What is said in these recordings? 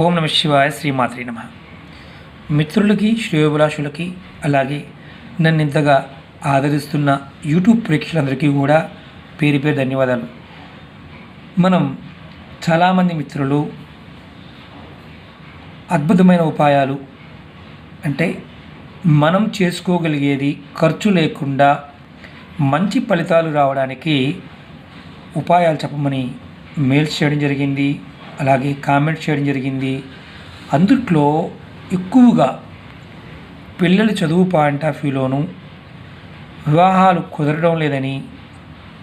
ఓం నమ శివాయ శ్రీమాత్రి నమ. మిత్రులకి శ్రేయోభిలాషులకి అలాగే నన్ను ఇంతగా ఆదరిస్తున్న యూట్యూబ్ ప్రేక్షకులందరికీ కూడా పేరు పేరు ధన్యవాదాలు. మనం చాలామంది మిత్రులు అద్భుతమైన ఉపాయాలు అంటే మనం చేసుకోగలిగేది ఖర్చు లేకుండా మంచి ఫలితాలు రావడానికి ఉపాయాలు చెప్పమని మెయిల్స్ చేయడం జరిగింది. అలాగే కామెంట్స్ చేయడం జరిగింది. అందుట్లో ఎక్కువగా పిల్లల చదువు పాయింట్ ఆఫ్ వ్యూలోను వివాహాలు కుదరడం లేదని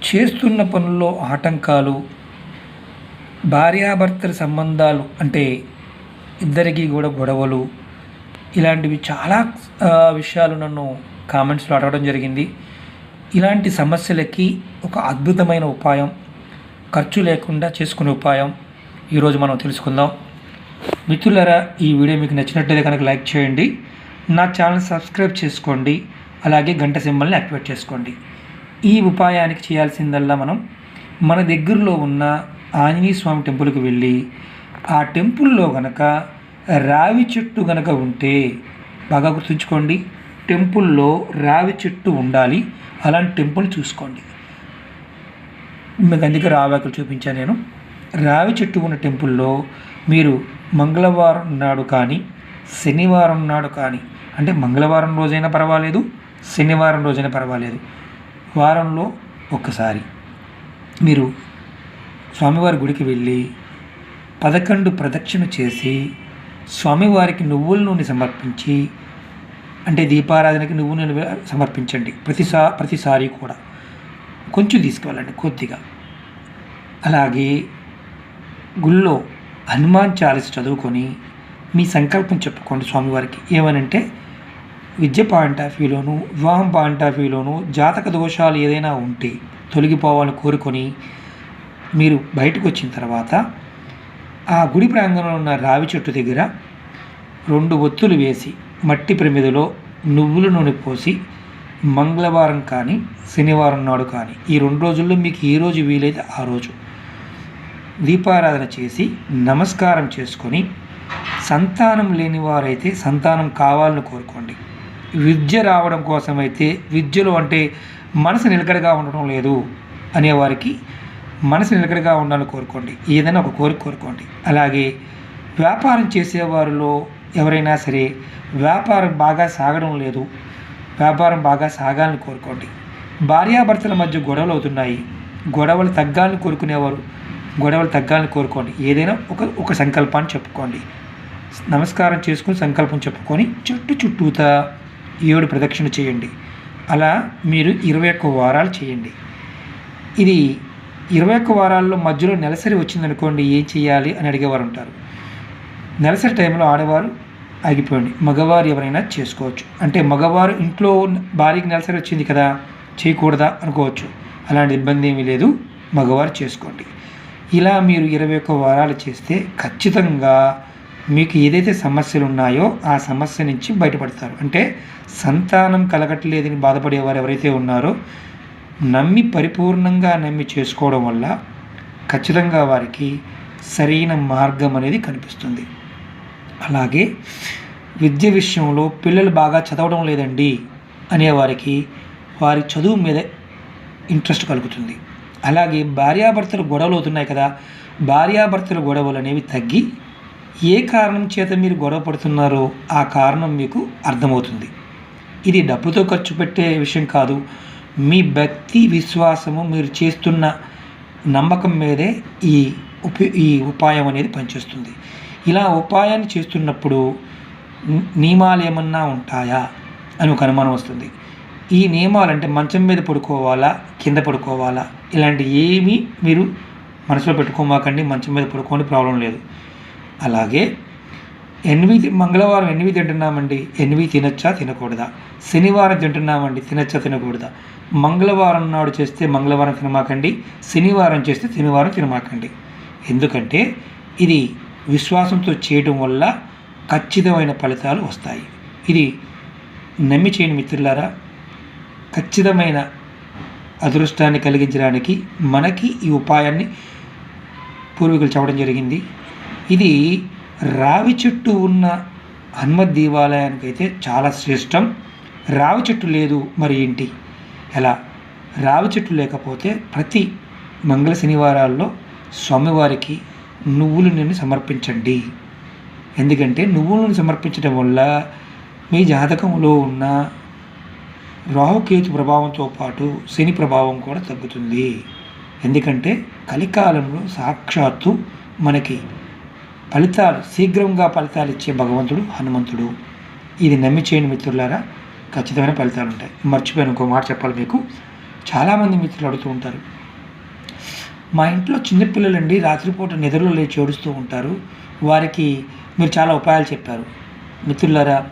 చేస్తున్న పనుల్లో ఆటంకాలు భార్యాభర్తల సంబంధాలు అంటే ఇద్దరికి కూడా గొడవలు ఇలాంటివి చాలా విషయాలు నన్ను కామెంట్స్లో అడగడం జరిగింది. ఇలాంటి సమస్యలకి ఒక అద్భుతమైన ఉపాయం ఖర్చు లేకుండా చేసుకునే ఉపాయం ఈరోజు మనం తెలుసుకుందాం. మిత్రులారా ఈ వీడియో మీకు నచ్చినట్లయితే కనుక లైక్ చేయండి. నా ఛానల్ సబ్స్క్రైబ్ చేసుకోండి. అలాగే గంట సింబల్ని యాక్టివేట్ చేసుకోండి. ఈ ఉపాయానికి చేయాల్సిందల్లా మనం మన దగ్గరలో ఉన్న ఆంజనేయ స్వామి టెంపుల్కి వెళ్ళి ఆ టెంపుల్లో గనక రావి చెట్టు గనక ఉంటే బాగా గుర్తుంచుకోండి. టెంపుల్లో రావి చెట్టు ఉండాలి. అలాంటి టెంపుల్ చూసుకోండి. మీకు అందుకే రావాకులు చూపించాను నేను. రావి చెట్టు ఉన్న టెంపుల్లో మీరు మంగళవారం నాడు కానీ శనివారం నాడు కానీ అంటే మంగళవారం రోజైనా పర్వాలేదు శనివారం రోజైనా పర్వాలేదు వారంలో ఒక్కసారి మీరు స్వామివారి గుడికి వెళ్ళి పదకొండు ప్రదక్షిణ చేసి స్వామివారికి నువ్వుల నూనె సమర్పించి అంటే దీపారాధనకి నువ్వు నూనె సమర్పించండి ప్రతిసా ప్రతిసారి కూడా. కొంచెం తీసుకువెళ్ళండి కొద్దిగా. అలాగే గుళ్ళో హనుమాన్ చాలీస చదువుకొని మీ సంకల్పం చెప్పుకోండి స్వామివారికి. ఏమనంటే విద్య పాయింట్ ఆఫ్ వ్యూలోను వివాహం పాయింట్ ఆఫ్ వ్యూలోను జాతక దోషాలు ఏదైనా ఉంటే తొలగిపోవాలని కోరుకొని మీరు బయటకు వచ్చిన తర్వాత ఆ గుడి ప్రాంగణంలో ఉన్న రావి చెట్టు దగ్గర రెండు ఒత్తులు వేసి మట్టి ప్రమిదలో నువ్వుల నూనె పోసి మంగళవారం కానీ శనివారం నాడు కానీ ఈ రెండు రోజుల్లో మీకు ఏ రోజు వీలైతే ఆ రోజు దీపారాధన చేసి నమస్కారం చేసుకొని సంతానం లేని వారైతే సంతానం కావాలని కోరుకోండి. విద్య రావడం కోసమైతే విద్యలో అంటే మనసు నిలకడగా ఉండడం లేదు అనేవారికి మనసు నిలకడగా ఉండాలని కోరుకోండి. ఏదైనా ఒక కోరిక కోరుకోండి. అలాగే వ్యాపారం చేసేవారిలో ఎవరైనా సరే వ్యాపారం బాగా సాగడం లేదు. వ్యాపారం బాగా సాగాలని కోరుకోండి. భార్యాభర్తల మధ్య గొడవలు అవుతున్నాయి. గొడవలు తగ్గాలని కోరుకునేవారు గొడవలు తగ్గాలని కోరుకోండి. ఏదైనా ఒక ఒక సంకల్పాన్ని చెప్పుకోండి. నమస్కారం చేసుకుని సంకల్పం చెప్పుకొని చుట్టూ చుట్టూతా ఏడు ప్రదక్షిణ చేయండి. అలా మీరు ఇరవై ఒక్క వారాలు చేయండి. ఇది ఇరవై ఒక్క వారాల్లో మధ్యలో నెలసరి వచ్చిందనుకోండి ఏం చేయాలి అని అడిగేవారు ఉంటారు. నెలసరి టైంలో ఆడవారు ఆగిపోండి మగవారు ఎవరైనా చేసుకోవచ్చు. అంటే మగవారు ఇంట్లో భార్యకి నెలసరి వచ్చింది కదా చేయకూడదా అనుకోవచ్చు. అలాంటి ఇబ్బంది ఏమీ లేదు. మగవారు చేసుకోండి. ఇలా మీరు ఇరవై ఒక్క వారాలు చేస్తే ఖచ్చితంగా మీకు ఏదైతే సమస్యలు ఉన్నాయో ఆ సమస్య నుంచి బయటపడతారు. అంటే సంతానం కలగట్లేదని బాధపడేవారు ఎవరైతే ఉన్నారో నమ్మి పరిపూర్ణంగా నమ్మి చేసుకోవడం వల్ల ఖచ్చితంగా వారికి సరైన మార్గం అనేది కనిపిస్తుంది. అలాగే విద్య విషయంలో పిల్లలు బాగా చదవడం లేదండి అనేవారికి వారి చదువు మీద ఇంట్రెస్ట్ కలుగుతుంది. అలాగే భార్యాభర్తలు గొడవలు అవుతున్నాయి కదా భార్యాభర్తల గొడవలు అనేవి తగ్గి ఏ కారణం చేత మీరు గొడవ పడుతున్నారో ఆ కారణం మీకు అర్థమవుతుంది. ఇది డబ్బుతో ఖర్చు పెట్టే విషయం కాదు. మీ భక్తి విశ్వాసము మీరు చేస్తున్న నమ్మకం మీదే ఈ ఉప ఈ ఉపాయం అనేది పనిచేస్తుంది. ఇలా ఉపాయాన్ని చేస్తున్నప్పుడు నియమాలు ఏమన్నా ఉంటాయా అని ఒక అనుమానం వస్తుంది. ఈ నియమాలు అంటే మంచం మీద పడుకోవాలా? కింద పడుకోవాలా? ఇలాంటి ఏమీ మీరు మనసులో పెట్టుకోమాకండి మంచం మీద పడుకోండి ప్రాబ్లం లేదు. అలాగే ఎనిమిది మంగళవారం ఎనిమిది తింటున్నామండి ఎనిమిది తినొచ్చా తినకూడదా? శనివారం తింటున్నామండి తినొచ్చా తినకూడదా? మంగళవారం నాడు చేస్తే మంగళవారం తినమాకండి శనివారం చేస్తే శనివారం తినమాకండి. ఎందుకంటే ఇది విశ్వాసంతో చేయడం వల్ల ఖచ్చితమైన ఫలితాలు వస్తాయి. ఇది నమ్మి చేయని మిత్రులారా ఖచ్చితమైన అదృష్టాన్ని కలిగించడానికి మనకి ఈ ఉపాయాన్ని పూర్వీకులు చెప్పడం జరిగింది. ఇది రావి చెట్టు ఉన్న హనుమత్ దేవాలయానికి అయితే చాలా శ్రేష్టం. రావి చెట్టు లేదు మరి ఏంటి? ఎలా? రావి చెట్టు లేకపోతే ప్రతి మంగళ శనివారాల్లో స్వామివారికి నువ్వుల నూనె సమర్పించండి. ఎందుకంటే నువ్వుల నూనె సమర్పించడం వల్ల మీ జాతకంలో ఉన్న రాహుకేతు ప్రభావంతో పాటు శని ప్రభావం కూడా తగ్గుతుంది. ఎందుకంటే కలికాలంలో సాక్షాత్తు మనకి ఫలితాలు శీఘ్రంగా ఫలితాలు ఇచ్చే భగవంతుడు హనుమంతుడు. ఇది నమ్మి చేయని మిత్రులారా ఖచ్చితమైన ఫలితాలు ఉంటాయి. మర్చిపోయాను ఇంకో మాట చెప్పాలి మీకు. చాలామంది మిత్రులు అడుగుతూ ఉంటారు మా ఇంట్లో చిన్నపిల్లలండి రాత్రిపూట నిద్రలో లేచి ఏడుస్తూ ఉంటారు. వారికి మీరు చాలా ఉపాయాలు చెప్పారు. మిత్రులారా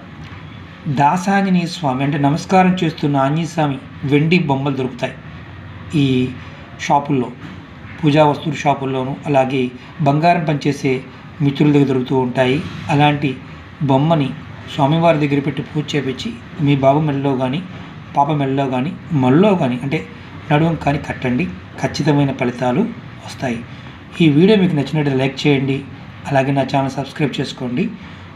దాసాంజనేయ స్వామి అంటే నమస్కారం చేస్తున్న ఆంజనేయ స్వామి వెండి బొమ్మలు దొరుకుతాయి ఈ షాపుల్లో పూజా వస్తువుల షాపుల్లోనూ అలాగే బంగారం పనిచేసే మిత్రుల దగ్గర దొరుకుతూ ఉంటాయి. అలాంటి బొమ్మని స్వామివారి దగ్గర పెట్టి పూజ చేపించి మీ బాబు మెడలో కానీ పాప మెడలో కానీ మళ్ళలో కానీ అంటే నడువం కానీ కట్టండి ఖచ్చితమైన ఫలితాలు వస్తాయి. ఈ వీడియో మీకు నచ్చినట్టు లైక్ చేయండి అలాగే నా ఛానల్ సబ్స్క్రైబ్ చేసుకోండి.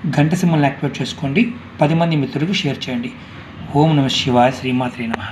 గంట సింబల్ని యాక్టివేట్ చేసుకోండి. పది మంది మిత్రులకు షేర్ చేయండి. ఓం నమ శివాయ శ్రీమాత్రి నమ.